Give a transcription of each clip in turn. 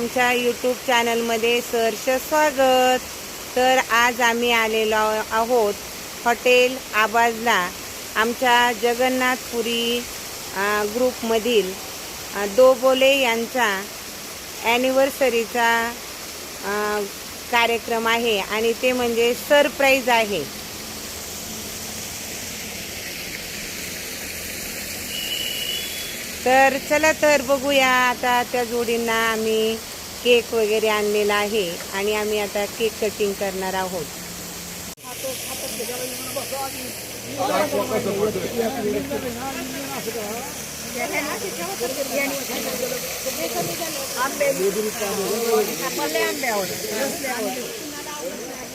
आमच्या यूट्यूब चॅनलमध्ये सहर्ष स्वागत. तर आज आम्ही आलेलो आहोत हॉटेल आबाजला आमच्या जगन्नाथपुरी ग्रुपमधील दोबोले यांचा ॲनिव्हर्सरीचा कार्यक्रम आहे आणि ते म्हणजे सरप्राईज आहे. तर चला तर बघूया आता त्या जोडींना आम्ही केक वगैरे आणलेला आहे आणि आम्ही आता केक कटिंग करणार आहोत.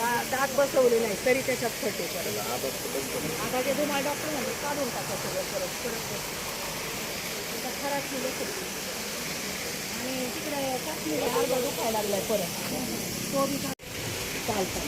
दात बसवले नाही तरी त्याच्यात फटे परत आता ते तुम्हाला डॉक्टर म्हणजे काढून टाका सगळं परत परत आता खराब केलं. आणि तिकडे काश्मीर अर्धा दुखायला लागलाय परत. तो बी चालतं.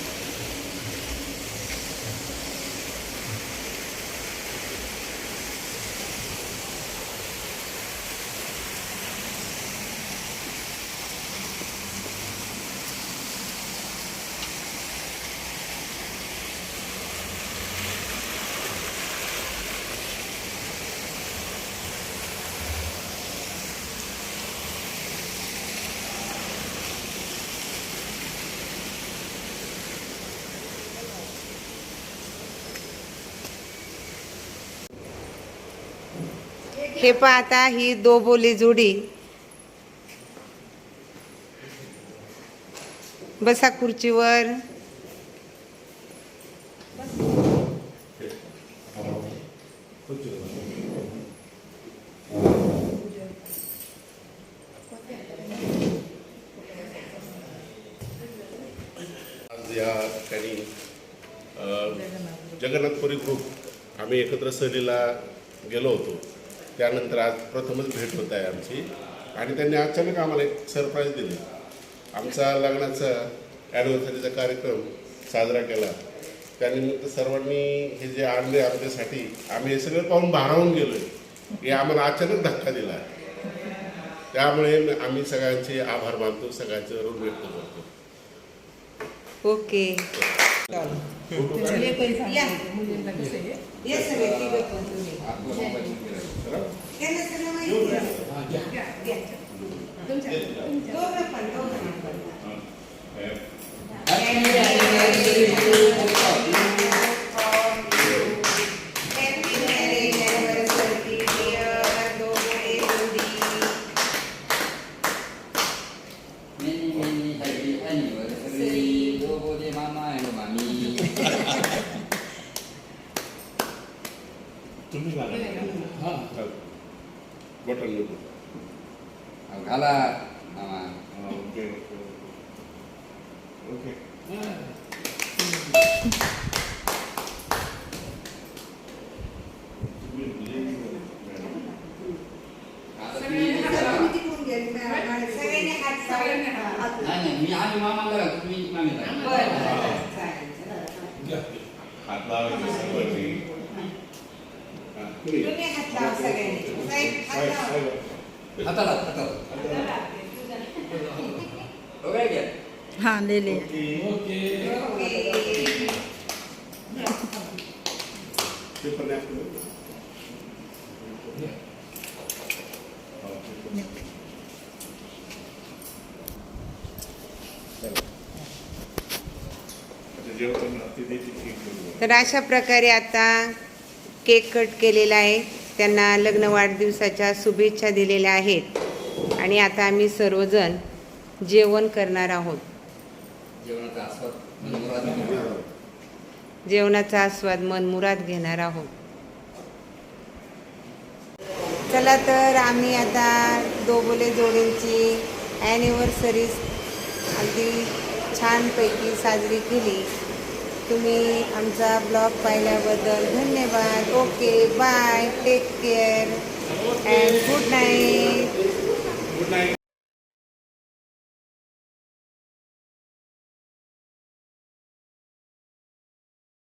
हे पाहता ही दोबोली जोडी. बसा खुर्चीवर. या ठिकाणी जगन्नाथपुरी ग्रुप आम्ही एकत्र सहलीला गेलो होतो. त्यानंतर आज प्रथमच भेट होत आहे आमची. आणि त्यांनी अचानक आम्हाला एक सरप्राईज दिली. आमचा लग्नाचा ॲनिव्हर्सरीचा कार्यक्रम साजरा केला. त्यानिमित्त सर्वांनी हे जे आणले आमच्यासाठी आम्ही हे सगळं पाहून भारावून गेलो हे आम्हाला अचानक धक्का दिला. त्यामुळे आम्ही सगळ्यांचे आभार मानतो सगळ्यांचे ऋण व्यक्त करतो. Okay tal? Se le pensando. Ya. Ya button नको अब घाला मामा ओके ओके आता तुम्ही सगळ्यांनी हात लावा. नाही नाही मी आम्ही मामाला घालतो, तुम्ही मामीला घाला. बरं, बरं, चालेल, चालेल. हात लावायचे सर्वांनी हा, हाँ ले ले तो अशा प्रकार आता केक कट केलेला आहे. त्यांना लग्न वाढदिवसाच्या शुभेच्छा दिलेल्या आहेत. आणि आता आम्ही सर्वजण जेवण करणार आहोत. जेवणाचा आस्वाद मनमुराद घेणार आहोत. चला तर आम्ही आता दोबोले जोडींची ॲनिव्हर्सरी अगदी छानपैकी साजरी केली. तुम्ही आमचा ब्लॉग पाहिल्याबद्दल धन्यवाद. Okay bye take care and good night